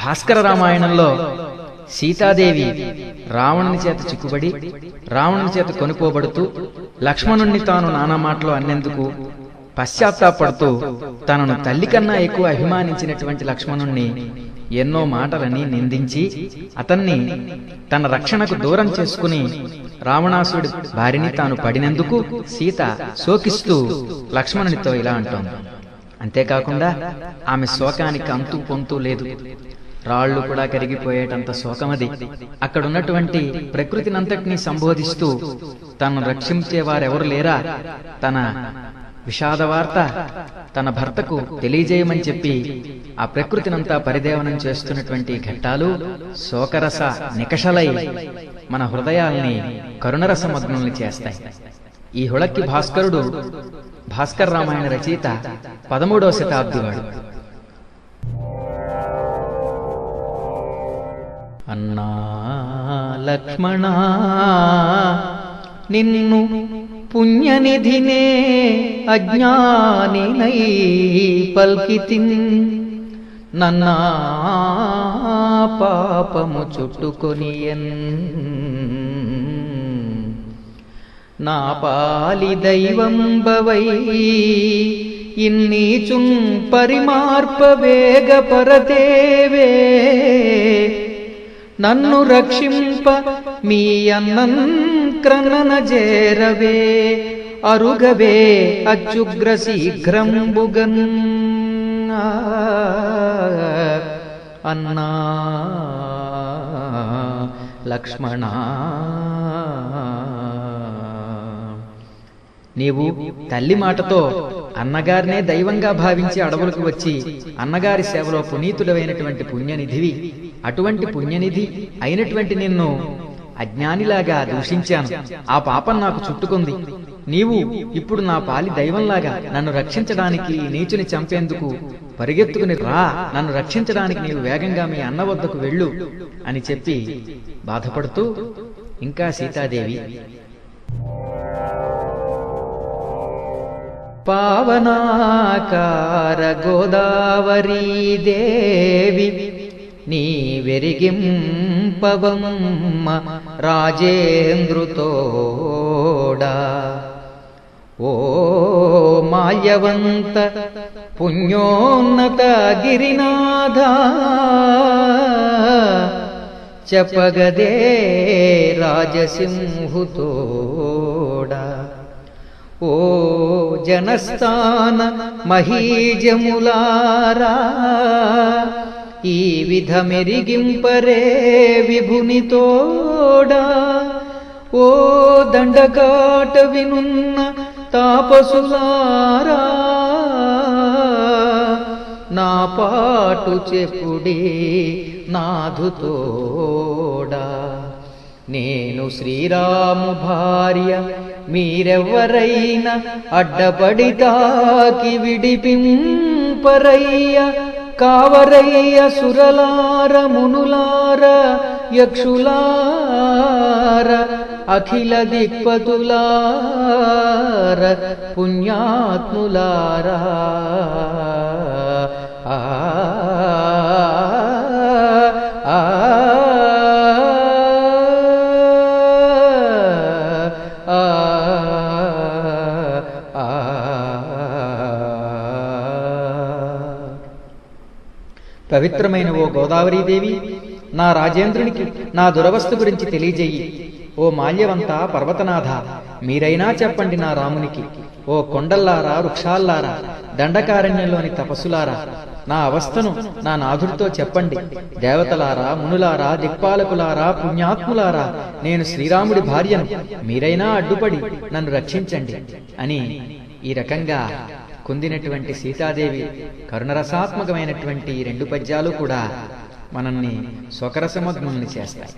భాస్కర రామాయణంలో సీతాదేవి రావణుని చేత చిక్కుబడి రావణుని చేత కొనుకోబడుతూ లక్ష్మణుణ్ణి తాను నానా మాటలు అన్నందుకు పశ్చాత్తాపడుతూ తనను తల్లి కన్నా ఎక్కువ అభిమానించినటువంటి లక్ష్మణుణ్ణి ఎన్నో మాటలని నిందించి అతన్ని తన రక్షణకు దూరం చేసుకుని రావణాసుడి భార్యని తాను పడినందుకు సీత శోకిస్తూ లక్ష్మణునితో ఇలా అంటోంది. అంతేకాకుండా ఆమె శోకానికి అంతు పొంతు లేదు. రాళ్ళు కూడా కరిగిపోయేటంత శోకమది. అక్కడున్నటువంటి ప్రకృతినంతటినీ సంబోధిస్తూ తను రక్షించేవారెవరు లేరా? తన విషాద వార్త తన భర్తకు తెలియజేయమని చెప్పి ఆ ప్రకృతినంతా పరిదేవనం చేస్తున్నటువంటి ఘట్టాలు శోకరస నికషలై మన హృదయాల్ని కరుణరసమగ్నుల్ని చేస్తాయి. ఈ హుళక్కి భాస్కరుడు భాస్కర్ రామాయణ రచయిత పదమూడవ శతాబ్ది వాడు అన్నా లక్ష్మణ నిన్ను పుణ్యనిధినే అజ్ఞానినై పల్కితి. నన్నా పాపము చుట్టుకొనియన్. నా పాలి దైవంబవై ఇన్నీచున్ పరిమార్ప వేగ పరదేవే నన్ను రక్షింప మీ అన్నం క్రనన చేరవే. అరుగవే అచ్చుగ్ర శీఘ్రంబుగన్. అన్నా లక్ష్మణా. నీవు తల్లి మాటతో అన్నగారినే దైవంగా భావించి అడవులకు వచ్చి అన్నగారి సేవలో పునీతులైనటువంటి పుణ్యనిధివి అటువంటి పుణ్యనిధి అయినటువంటి నిన్ను అజ్ఞానిలాగా దూషించాను. ఆ పాపం నాకు చుట్టుకుంది. నీవు ఇప్పుడు నా పాలి దైవంలాగా నన్ను రక్షించడానికి నీచుని చంపేందుకు పరిగెత్తుకుని రా. నన్ను రక్షించడానికి నీవు వేగంగా మీ అన్న వద్దకు వెళ్ళు అని చెప్పి బాధపడుతూ ఇంకా సీతాదేవి పావనాకార గోదావరీ దేవి నీ వెరిగింపవమ్మ రాజేంద్రుతోడా. ఓ మాయవంత పుణ్యోన్నత గిరినాథ చెప్పగదే రాజసింహుతోడా. ఓ జనస్థాన మహీజములారా ఈ విధమెరిగింపరే విభునితోడా. ఓ దండకాట వినున్న తాపసులారా నా పాటు చెప్పుడే నాధుతోడా నేను శ్రీరాము భార్య మీరెవ్వరైనా అడ్డపడి తాకి విడిపింపరయ్య కావరయ్య సురలార మునులార యక్షులార అఖిల దిక్పతులార పుణ్యాత్ములారా. ఆ పవిత్రమైన ఓ గోదావరీదేవి నా రాజేంద్రునికి నా దురవస్థ గురించి తెలియజేయి. ఓ మాల్యవంత పర్వతనాథ మీరైనా చెప్పండి నా రామునికి. ఓ కొండల్లారా వృక్షాల్లారా దండకారణ్యంలోని తపస్సులారా నా అవస్థను నా నాథుడితో చెప్పండి. దేవతలారా మునులారా దిక్పాలకులారా పుణ్యాత్ములారా నేను శ్రీరాముడి భార్యను మీరైనా అడ్డుపడి నన్ను రక్షించండి అని ఈ రకంగా కుందినటువంటి సీతాదేవి కరుణరసాత్మకమైనటువంటి ఈ రెండు పద్యాలు కూడా మనల్ని స్వకరసమగ్నుల్ని చేస్తాయి.